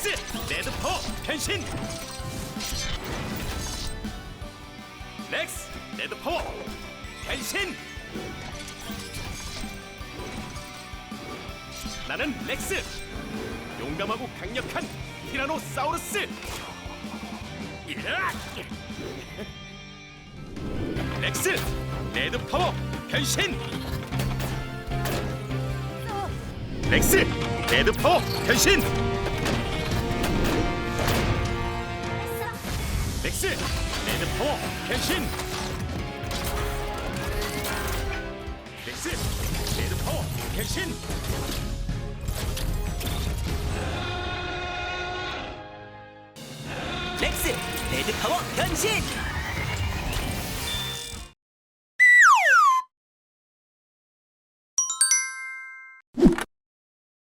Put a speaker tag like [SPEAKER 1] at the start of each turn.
[SPEAKER 1] X 레드포 변신. 렉스 레드포 변신. 나는 렉스. 용감하고 강력한 티라노사우루스. 이라 렉스 레드 파워 변신. 렉스 레드 파워 변신. 렉스 레드 파워 변신 렉스 레드 파워 변신
[SPEAKER 2] 렉스 레드 파워 변신